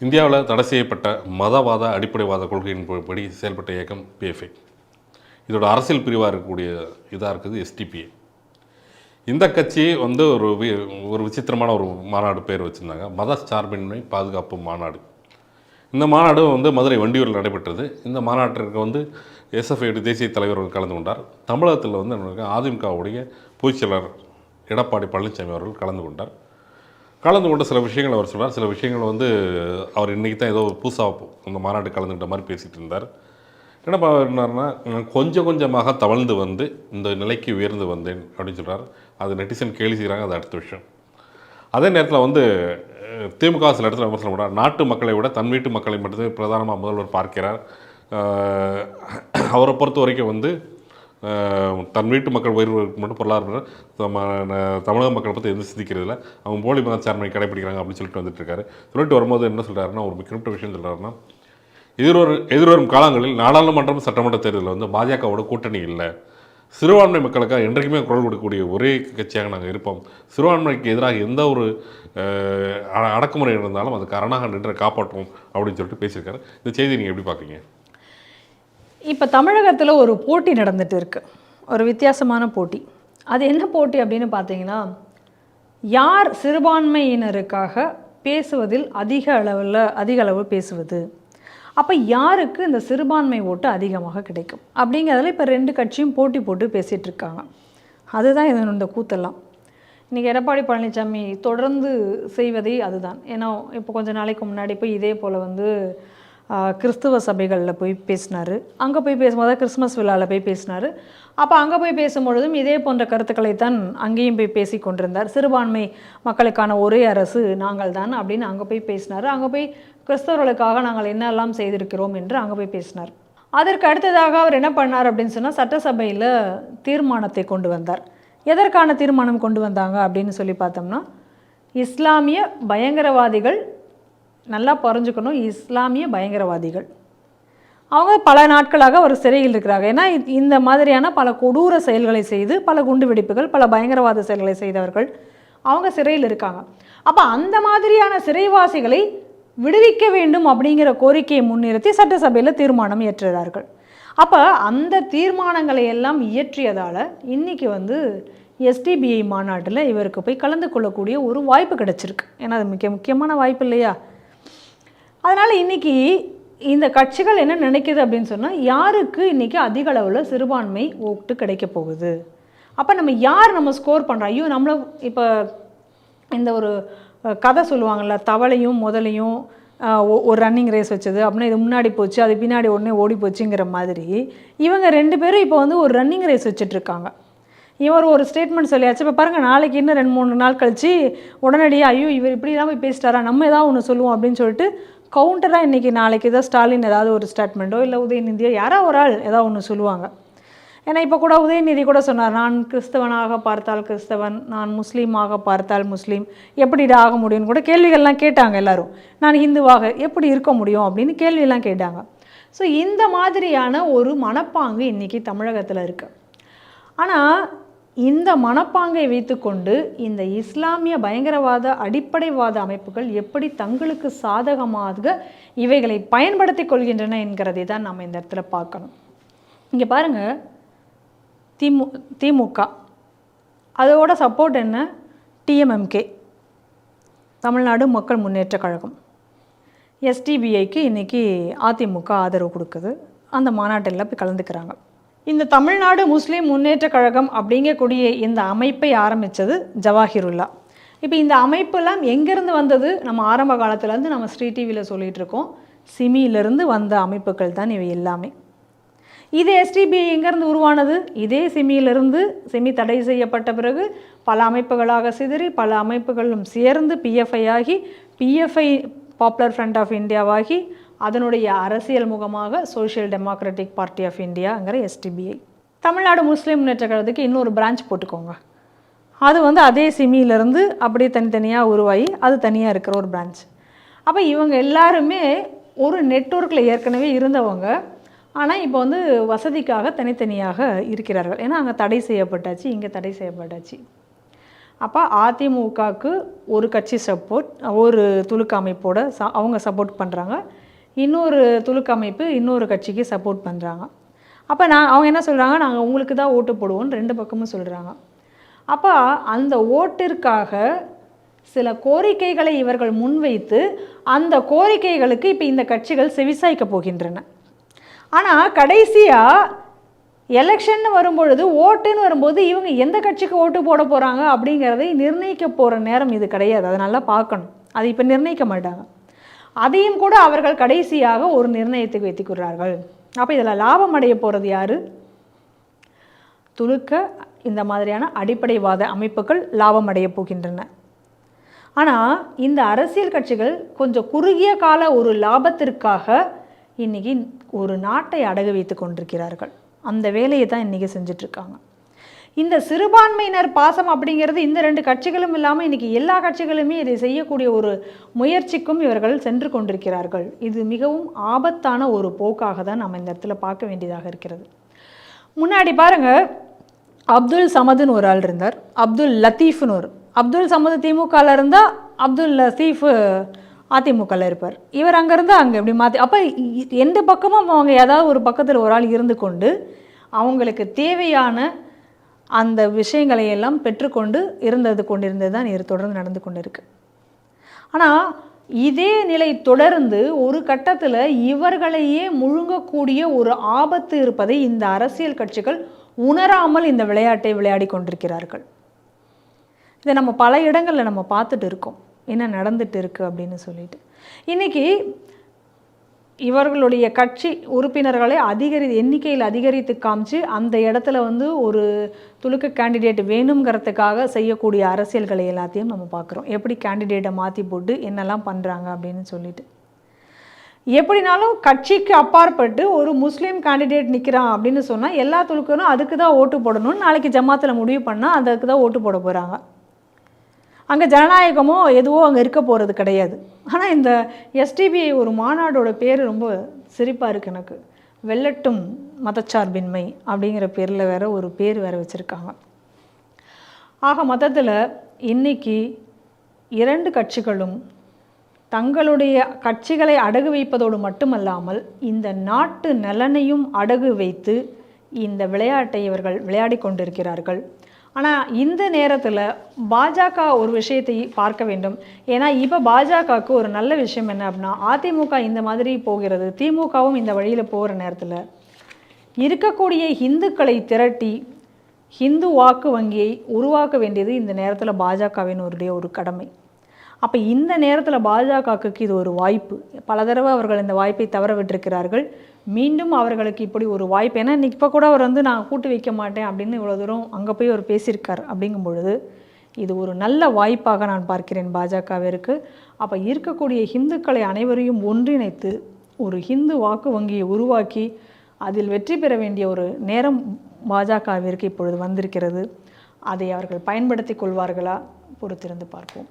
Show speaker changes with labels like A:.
A: இந்தியாவில் தடை செய்யப்பட்ட மதவாத அடிப்படைவாத கொள்கையின் படி செயல்பட்ட இயக்கம் பிஎஃப்ஐ இதோட அரசியல் பிரிவாக இருக்கக்கூடிய இதாக இருக்குது எஸ்டிபிஐ இந்த கட்சி வந்து ஒரு வி- ஒரு விசித்திரமான ஒரு மாநாடு பேர் வச்சுருந்தாங்க. மத சார்பின்மை பாதுகாப்பு மாநாடு. இந்த மாநாடு வந்து மதுரை வண்டியூரில் நடைபெற்றது. இந்த மாநாட்டிற்கு வந்து எஸ்எஃப்ஐ தேசிய தலைவர் கலந்து கொண்டார். தமிழகத்தில் வந்து அதிமுகவுடைய பொதுச்செயலர் எடப்பாடி பழனிசாமி அவர்கள் கலந்து கொண்டார். கலந்து கொண்ட சில விஷயங்கள் அவர் சொன்னார் சில விஷயங்கள் வந்து அவர் இன்றைக்கி தான் ஏதோ புதுசாக அந்த மாநாட்டு கலந்துக்கிட்ட மாதிரி பேசிகிட்டு இருந்தார். என்னப்பா என்னன்னா கொஞ்சம் கொஞ்சமாக தவழ்ந்து வந்து இந்த நிலைக்கு உயர்ந்து வந்தேன் அப்படின்னு சொல்கிறார் அது நெட்டிசன் கேள்வி செய்கிறாங்க அது அடுத்த விஷயம். அதே நேரத்தில் வந்து திமுக சில இடத்துல விமர்சனம் பண்ணுறார் நாட்டு மக்களை விட தன் வீட்டு மக்களை மட்டுமே பிரதானமாக முதல்வர் பார்க்கிறார். அவரை பொறுத்த வரைக்கும் வந்து தன் வீட்டு மக்கள் உயர்வுக்கு மட்டும் பொருளாதார தமிழக மக்களை பற்றி எதுவும் சிந்திக்கிறது இல்லை அவங்க போலி மதச்சார்மையை கடைப்பிடிக்கிறாங்க அப்படின்னு சொல்லிட்டு வந்துட்டு இருக்காரு சொல்லிட்டு வரும்போது என்ன சொல்கிறாருன்னா ஒரு குறிப்பிட்ட விஷயம் சொல்கிறாருன்னா எதிர்வரும் எதிர்வரும் காலங்களில் நாடாளுமன்றம் சட்டமன்ற தேர்தலில் வந்து பாஜகவோட கூட்டணி இல்லை. சிறுபான்மை மக்களுக்காக என்றைக்குமே குரல் கொடுக்கக்கூடிய ஒரே கட்சியாக நாங்கள் இருப்போம். சிறுபான்மைக்கு எதிராக எந்த ஒரு அடக்குமுறை இருந்தாலும் அதுக்கு அரணாக நின்று காப்பாற்றுவோம் அப்படின்னு சொல்லிட்டு பேசியிருக்காரு. இந்த செய்தி நீங்கள் எப்படி பார்க்குறீங்க
B: இப்போ தமிழகத்தில் ஒரு போட்டி நடந்துட்டு இருக்கு. ஒரு வித்தியாசமான போட்டி. அது என்ன போட்டி அப்படின்னு பார்த்தீங்கன்னா யார் சிறுபான்மையினருக்காக பேசுவதில் அதிக அளவில் அதிக அளவு பேசுவது? அப்போ யாருக்கு இந்த சிறுபான்மை ஓட்டு அதிகமாக கிடைக்கும்? அப்படிங்கிறதுல இப்போ ரெண்டு கட்சியும் போட்டி போட்டு பேசிகிட்டு இருக்காங்க. அதுதான் இது கூத்தெல்லாம். இன்றைக்கி எடப்பாடி பழனிசாமி தொடர்ந்து செய்வதே அதுதான். ஏன்னா இப்போ கொஞ்ச நாளைக்கு முன்னாடி போய் இதே போல் வந்து கிறிஸ்துவ சபைகளில் போய் பேசினார். அங்கே போய் பேசும்போது கிறிஸ்மஸ் விழாவில் போய் பேசினார். அப்போ அங்கே போய் பேசும்பொழுதும் இதே போன்ற கருத்துக்களை தான் அங்கேயும் போய் பேசி கொண்டிருந்தார். சிறுபான்மை மக்களுக்கான ஒரே அரசு நாங்கள் தான் அப்படின்னு அங்கே போய் பேசினார். அங்கே போய் கிறிஸ்தவர்களுக்காக நாங்கள் என்னெல்லாம் செய்திருக்கிறோம் என்று அங்கே போய் பேசினார். அதற்கு அடுத்ததாக அவர் என்ன பண்ணார் அப்படின்னு சொன்னால் சட்டசபையில் தீர்மானத்தை கொண்டு வந்தார். எதற்கான தீர்மானம் கொண்டு வந்தாங்க அப்படின்னு சொல்லி பார்த்தோம்னா இஸ்லாமிய பயங்கரவாதிகள் நல்லா புரிஞ்சுக்கணும். இஸ்லாமிய பயங்கரவாதிகள். அவங்க பல நாட்களாக ஒரு சிறையில் இருக்கிறாங்க. ஏன்னா இந்த மாதிரியான பல கொடூர செயல்களை செய்து பல குண்டு வெடிப்புகள் பல பயங்கரவாத செயல்களை செய்தவர்கள் அவங்க சிறையில் இருக்காங்க. அப்போ அந்த மாதிரியான சிறைவாசிகளை விடுவிக்க வேண்டும் அப்படிங்கிற கோரிக்கையை முன்னிறுத்தி சட்டசபையில் தீர்மானம் இயற்றுகிறார்கள். அப்போ அந்த தீர்மானங்களை எல்லாம் இயற்றியதால் இன்னைக்கு வந்து எஸ்டிபிஐ மாநாட்டில் இவருக்கு போய் கலந்து கொள்ளக்கூடிய ஒரு வாய்ப்பு கிடச்சிருக்கு. ஏன்னா அது மிக முக்கியமான வாய்ப்பு இல்லையா? அதனால் இன்னைக்கு இந்த கட்சிகள் என்ன நினைக்கிது அப்படின்னு சொன்னால் யாருக்கு இன்றைக்கி அதிக அளவில் சிறுபான்மை ஓட்டு கிடைக்க போகுது? அப்போ நம்ம யார் நம்ம ஸ்கோர் பண்ணுறோம் ஐயோ நம்மளை இப்போ இந்த ஒரு கதை சொல்லுவாங்கள்ல தவளையும் முதலையும் ஒரு ரன்னிங் ரேஸ் வச்சது அப்படின்னா இது முன்னாடி போச்சு அது பின்னாடி உடனே ஓடி போச்சுங்கிற மாதிரி இவங்க ரெண்டு பேரும் இப்போ வந்து ஒரு ரன்னிங் ரேஸ் வச்சுட்ருக்காங்க. இவர் ஒரு ஸ்டேட்மெண்ட் சொல்லியாச்சு இப்போ பாருங்கள் நாளைக்கு இன்னும் ரெண்டு மூணு நாள் கழித்து உடனடியாக ஐயோ இவர் இப்படிலாம் போய் பேசிட்டாரா நம்ம ஏதாவது ஒன்று சொல்லுவோம் அப்படின்னு சொல்லிட்டு கவுண்டராக இன்றைக்கி நாளைக்கு ஏதாவது ஸ்டாலின் ஏதாவது ஒரு ஸ்டேட்மெண்ட்டோ இல்லை உதயநிதியோ யாரோ ஒரு ஆள் ஏதாவது ஒன்று சொல்லுவாங்க. ஏன்னா இப்போ கூட உதயநிதி கூட சொன்னார் நான் கிறிஸ்தவனாக பார்த்தால் கிறிஸ்தவன் நான் முஸ்லீமாக பார்த்தால் முஸ்லீம் எப்படிடா ஆக முடியும்னு கூட கேள்விகள்லாம் கேட்டாங்க எல்லோரும். நான் ஹிந்துவாக எப்படி இருக்க முடியும்? அப்படின்னு கேள்வியெல்லாம் கேட்டாங்க. ஸோ இந்த மாதிரியான ஒரு மனப்பாங்கு இன்றைக்கி தமிழகத்தில் இருக்குது ஆனால் இந்த மனப்பாங்கை வைத்துக்கொண்டு இந்த இஸ்லாமிய பயங்கரவாத அடிப்படைவாத அமைப்புகள் எப்படி தங்களுக்கு சாதகமாக இவைகளை பயன்படுத்திக் கொள்கின்றன என்கிறதை தான் நம்ம இந்த இடத்துல பார்க்கணும். இங்கே பாருங்கள் திமு திமுக. அதோட சப்போர்ட் என்ன? டிஎம்எம்கே தமிழ்நாடு மக்கள் முன்னேற்ற கழகம். எஸ்டிபிஐக்கு இன்றைக்கி அதிமுக ஆதரவு கொடுக்குது. அந்த மாநாட்டில் போய் கலந்துக்கிறாங்க. இந்த தமிழ்நாடு முஸ்லீம் முன்னேற்ற கழகம் அப்படிங்கக்கூடிய இந்த அமைப்பை ஆரம்பித்தது ஜவாஹிருல்லா. இப்போ இந்த அமைப்பெல்லாம் எங்கேருந்து வந்தது? நம்ம ஆரம்ப காலத்துலேருந்து நம்ம ஸ்ரீ டிவியில் சொல்லிகிட்டு இருக்கோம். சிமியிலிருந்து வந்த அமைப்புகள் தான் இவை எல்லாமே. இது எஸ்டிபி எங்கேருந்து உருவானது? இதே சிமியிலிருந்து சிமி தடை செய்யப்பட்ட பிறகு பல அமைப்புகளாக சிதறி பல அமைப்புகளும் சேர்ந்து பிஎஃப்ஐ ஆகி பிஎஃப்ஐ பாப்புலர் ஃப்ரண்ட் ஆஃப் இந்தியாவாகி அதனுடைய அரசியல் முகமாக சோஷியல் டெமோக்ராட்டிக் பார்ட்டி ஆஃப் இந்தியாங்கிற எஸ்டிபிஐ தமிழ்நாடு முஸ்லீம் முன்னேற்ற கழகத்துக்கு இன்னொரு பிரான்ச் போட்டுக்கோங்க. அது வந்து அதே சிமியிலேருந்து அப்படியே தனித்தனியாக உருவாகி அது தனியாக இருக்கிற ஒரு பிரான்ச் அப்போ இவங்க எல்லாருமே ஒரு நெட்வொர்க்கில் ஏற்கனவே இருந்தவங்க. ஆனால் இப்போ வந்து வசதிக்காக தனித்தனியாக இருக்கிறார்கள். ஏன்னா அங்கே தடை செய்யப்பட்டாச்சு இங்கே தடை செய்யப்பட்டாச்சு. அப்போ அதிமுகவுக்கு ஒரு கட்சி சப்போர்ட் ஒரு துலுக்க அமைப்போட ச அவங்க சப்போர்ட் பண்ணுறாங்க இன்னொரு துலுக்கு அமைப்பு இன்னொரு கட்சிக்கு சப்போர்ட் பண்ணுறாங்க அப்போ நான் அவங்க என்ன சொல்கிறாங்க நாங்கள் உங்களுக்கு தான் ஓட்டு போடுவோம்னு ரெண்டு பக்கமும் சொல்கிறாங்க அப்போ அந்த ஓட்டிற்காக சில கோரிக்கைகளை இவர்கள் முன்வைத்து அந்த கோரிக்கைகளுக்கு இப்போ இந்த கட்சிகள் செவிசாய்க்க போகின்றன. ஆனால் கடைசியாக எலெக்ஷன் வரும்பொழுது ஓட்டுன்னு வரும்போது இவங்க எந்த கட்சிக்கு ஓட்டு போட போகிறாங்க அப்படிங்கிறதை நிர்ணயிக்க போகிற நேரம் இது கிடையாது. அதை நல்லா பார்க்கணும். அது இப்போ நிர்ணயிக்க மாட்டாங்க. அதையும் கூட அவர்கள் கடைசியாக ஒரு நிர்ணயத்துக்கு வைத்துக்கிறார்கள் அப்போ இதில் லாபம் அடைய போகிறது யார்? துலுக்க இந்த மாதிரியான அடிப்படைவாத அமைப்புகள் லாபம் அடைய போகின்றன. ஆனால் இந்த அரசியல் கட்சிகள் கொஞ்சம் குறுகிய கால ஒரு லாபத்திற்காக இன்னைக்கு ஒரு நாட்டை அடகு வைத்து கொண்டிருக்கிறார்கள். அந்த வேலையை தான் இன்றைக்கி செஞ்சிட்ருக்காங்க இந்த சிறுபான்மையினர் பாசம் அப்படிங்கிறது இந்த ரெண்டு கட்சிகளும் இல்லாமல் இன்றைக்கி எல்லா கட்சிகளுமே இதை செய்யக்கூடிய ஒரு முயற்சிக்கும் இவர்கள் சென்று கொண்டிருக்கிறார்கள். இது மிகவும் ஆபத்தான ஒரு போக்காக தான் நம்ம இந்த இடத்துல பார்க்க வேண்டியதாக இருக்கிறது. முன்னாடி பாருங்கள் அப்துல் சமதுன்னு ஒரு ஆள் இருந்தார். அப்துல் லத்தீஃப்னு ஒரு. அப்துல் சமது திமுகவில் இருந்தால் அப்துல் லத்தீஃப் அதிமுகவில் இருப்பார். இவர் அங்கேருந்து அங்கே இப்படி மாற்றி அப்போ எந்த பக்கமும் அவங்க ஏதாவது ஒரு பக்கத்தில் ஒரு ஆள் இருந்து கொண்டு அவங்களுக்கு தேவையான அந்த விஷயங்களை எல்லாம் பெற்றுக்கொண்டு இருந்தது கொண்டிருந்தது தான் இது தொடர்ந்து நடந்து கொண்டிருக்கு. ஆனால் இதே நிலை தொடர்ந்து ஒரு கட்டத்தில் இவர்களையே முழுங்கக்கூடிய ஒரு ஆபத்து இருப்பதை இந்த அரசியல் கட்சிகள் உணராமல் இந்த விளையாட்டை விளையாடி கொண்டிருக்கிறார்கள். இதை நம்ம பல இடங்களில் நம்ம பார்த்துட்டு இருக்கோம். என்ன நடந்துட்டு இருக்கு அப்படின்னு சொல்லிட்டு. இன்னைக்கு இவர்களுடைய கட்சி உறுப்பினர்களை அதிகரி எண்ணிக்கையில் அதிகரித்து காமிச்சு அந்த இடத்துல வந்து ஒரு துலுக்கு கேண்டிடேட் வேணுங்கிறதுக்காக செய்யக்கூடிய அரசியல்களை எல்லாத்தையும் நம்ம பார்க்குறோம். எப்படி கேண்டிடேட்டை மாற்றி போட்டு என்னெல்லாம் பண்ணுறாங்க அப்படின்னு சொல்லிட்டு. எப்படினாலும் கட்சிக்கு அப்பாற்பட்டு ஒரு முஸ்லீம் கேண்டிடேட் நிற்கிறான் அப்படின்னு சொன்னால் எல்லா துலுக்கரும் அதுக்கு தான் ஓட்டு போடணும்னு நாளைக்கு ஜமாத்தில் முடிவு பண்ணால் அதுக்கு தான் ஓட்டு போட போகிறாங்க அங்கே ஜனநாயகமோ எதுவோ அங்கே இருக்க போகிறது கிடையாது. ஆனால் இந்த எஸ்டிபிஐ ஒரு மாநாடோட பேர் ரொம்ப சிரிப்பாக இருக்குது எனக்கு. வெள்ளட்டும் மதச்சார்பின்மை அப்படிங்கிற பேரில் வேற ஒரு பேர் வேற வச்சுருக்காங்க. ஆக மதத்தில் இன்னைக்கு இரண்டு கட்சிகளும் தங்களுடைய கட்சிகளை அடகு வைப்பதோடு மட்டுமல்லாமல் இந்த நாட்டு நலனையும் அடகு வைத்து இந்த விளையாட்டை இவர்கள் விளையாடி கொண்டிருக்கிறார்கள். ஆனால் இந்த நேரத்தில் பாஜக ஒரு விஷயத்தை பார்க்க வேண்டும். ஏன்னா இப்போ பாஜகவுக்கு ஒரு நல்ல விஷயம் என்ன அப்படின்னா அதிமுக இந்த மாதிரி போகிறது திமுகவும் இந்த வழியில் போகிற நேரத்தில் இருக்கக்கூடிய இந்துக்களை திரட்டி ஹிந்து வாக்கு வங்கியை உருவாக்க வேண்டியது இந்த நேரத்தில் பாஜகவினுடைய ஒரு கடமை. அப்போ இந்த நேரத்தில் பாஜகவுக்கு இது ஒரு வாய்ப்பு. பல தடவை அவர்கள் இந்த வாய்ப்பை தவற விட்டிருக்கிறார்கள். மீண்டும் அவர்களுக்கு இப்படி ஒரு வாய்ப்பு. ஏன்னா இப்போ கூட அவர் வந்து நான் கூட்டு வைக்க மாட்டேன் அப்படின்னு இவ்வளோ தூரம் அங்கே போய் அவர் பேசியிருக்கார் அப்படிங்கும் பொழுது இது ஒரு நல்ல வாய்ப்பாக நான் பார்க்கிறேன் பாஜகவிற்கு. அப்போ இருக்கக்கூடிய இந்துக்களை அனைவரையும் ஒன்றிணைத்து ஒரு ஹிந்து வாக்கு வங்கியை உருவாக்கி அதில் வெற்றி பெற வேண்டிய ஒரு நேரம் பாஜகவிற்கு இப்பொழுது வந்திருக்கிறது. அதை அவர்கள் பயன்படுத்தி கொள்வார்களா? பொறுத்திருந்து பார்ப்போம்.